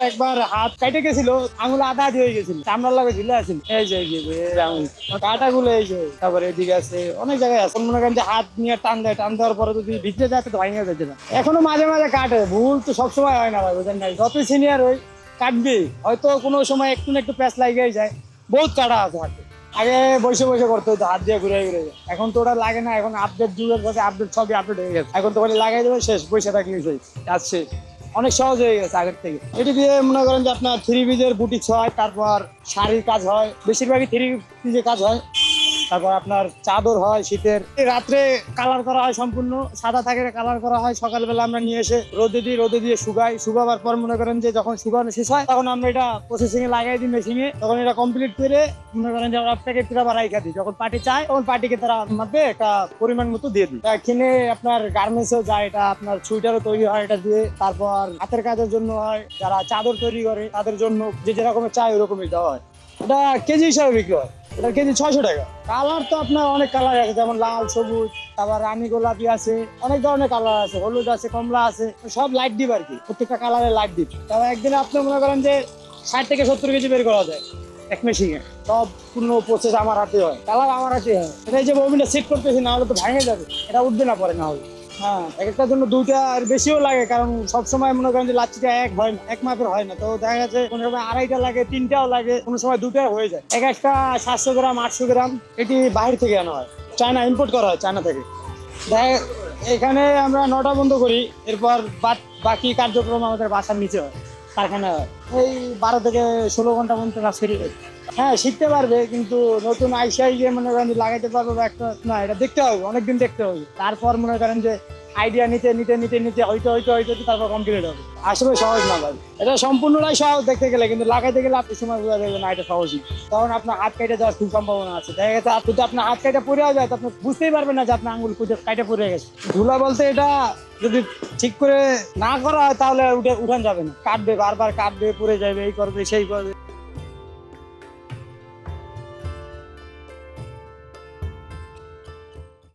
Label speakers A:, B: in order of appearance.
A: একবার হাত কাটে গেছিল, আঙুল আধা আধি হয়ে গেছিল। চামড়ার লাগে ঝুলে এই যে আঙুল। কাটা গুলো এই যে এদিকে আছে, অনেক জায়গায় আছে। মনে করেন যে হাত নিয়ে টান দেয়, টান দেওয়ার পরে যদি ভিতরে যায়, তো যাচ্ছে না। এখনও মাঝে মাঝে কাটে। ভুল তো সবসময় হয় না ভাই, বুঝেন নাই? যত সিনিয়র হই, কাটবে। হয়তো কোনো সময় একটু না একটু প্যাঁচ লাগিয়ে যায়। বহুত কাটা আছে হাতে। আগে বসে বসে করতে হতো হাত দিয়ে ঘুরে ঘুরে। এখন তো ওটা লাগে না, এখন আপডেট যুগের কাছে আপডেট সবই আপডেট হয়ে গেছে। এখন তো ওখানে লাগাই দেবে, শেষ, বসে থাকলে কাজ শেষ অনেক সহজ হয়ে গেছে আগের থেকে। এটি দিয়ে মনে করেন যে আপনার থ্রি পিজের বুটি ছয়, তারপর শাড়ির কাজ হয়। বেশিরভাগই থ্রি পিজের কাজ হয়। তারপর আপনার চাদর হয় শীতের। রাত্রে কালার করা হয় সম্পূর্ণ, সাদা থাকে কালার করা হয়। সকালবেলা আমরা নিয়ে এসে রোদে দিই, রোদে দিয়ে শুকাই। শুকাবার পর মনে করেন যে যখন শুকানো শেষ হয়, তখন আমরা এটা প্রসেসিং এ লাগাই দিই মেশিনে তখন এটা কমপ্লিট করে মনে করেন যে আমরা করে আবার রাইখা দিই। যখন পার্টি চায়, তখন পার্টিকে তারা মাপে একটা পরিমাণ মতো দিয়ে দিই কিনে আপনার গার্মেন্টসেও যায়, এটা আপনার সুইটারও তৈরি হয় এটা দিয়ে। তারপর হাতের কাজের জন্য হয়, যারা চাদর তৈরি করে, তাদের জন্য যে যেরকমের চায় ওরকমই দেওয়া হয়। এটা কেজি হিসাবে বিক্রি হয়। এটা কেজি ছয়শো টাকা। কালার তো আপনার অনেক কালার আছে, যেমন লাল, সবুজ, তারপর রানী গোলাপি আছে, অনেক ধরনের কালার আছে, হলুদ আছে, কমলা আছে, সব লাইট ডিপ আর কি, প্রত্যেকটা কালারে লাইট ডিপ তারপর একদিনে আপনি মনে করেন যে ষাট থেকে সত্তর কেজি বের করা যায় এক মেশিনে সব পূর্ণ প্রসেস আমার হাতে হয়। কালার আমার হাতে হয়। এটা যে বমিটা সেট করতেছি না হলে তো ভেঙে যাবে। এটা উঠবে না পরে, না হলে। হ্যাঁ এক একটার জন্য দুইটা আর বেশিও লাগে, কারণ সবসময় মনে করেন যে লাচ্ছিটা এক হয় না, এক মাপের হয় না। তো দেখা যাচ্ছে কোনো সময় আড়াইটা লাগে, তিনটাও লাগে, কোনো সময় দুটাও হয়ে যায়। এক একটা সাতশো গ্রাম, আটশো গ্রাম, এটি বাইরে থেকে আনা হয়। চায়না ইম্পোর্ট করা হয় চায়না থেকে। দেখা, এখানে আমরা নটা বন্ধ করি, এরপর বাকি কার্যক্রম আমাদের বাসার নিচে হয়। কারখানা। এই বারো থেকে ষোলো ঘণ্টা পর্যন্ত কাজ করি। হ্যাঁ শিখতে পারবে, কিন্তু নতুন আইসিআই যে মনে করেন লাগাইতে পারবে বা একটা না, এটা দেখতে হবে, অনেকদিন দেখতে হবে। তারপর মনে করেন যে আইডিয়া নিতে নিতে নিতে নিতে হইতে হইতে হইতে তারপর কমপ্লিট হবে। আসলে সহজ না ভাই। এটা সম্পূর্ণটাই সহজ দেখতে গেলে, কিন্তু লাগাইতে গেলে আপনি সময় বোঝা যাবে না, এটা সহজই। তখন আপনার হাত কেটে যাওয়ার খুব সম্ভাবনা আছে। দেখা গেছে যদি আপনার হাত কেটে পড়ে যায়, তো আপনি বুঝতেই পারবেন না যে আপনার আঙুল কুটে কাটে পড়ে গেছে। ধুলা বলতে এটা যদি ঠিক করে না করা হয়, তাহলে উঠে উঠান যাবে না। কাটবে, বারবার কাটবে, পড়ে যাবে, এই করবে, সেই করবে।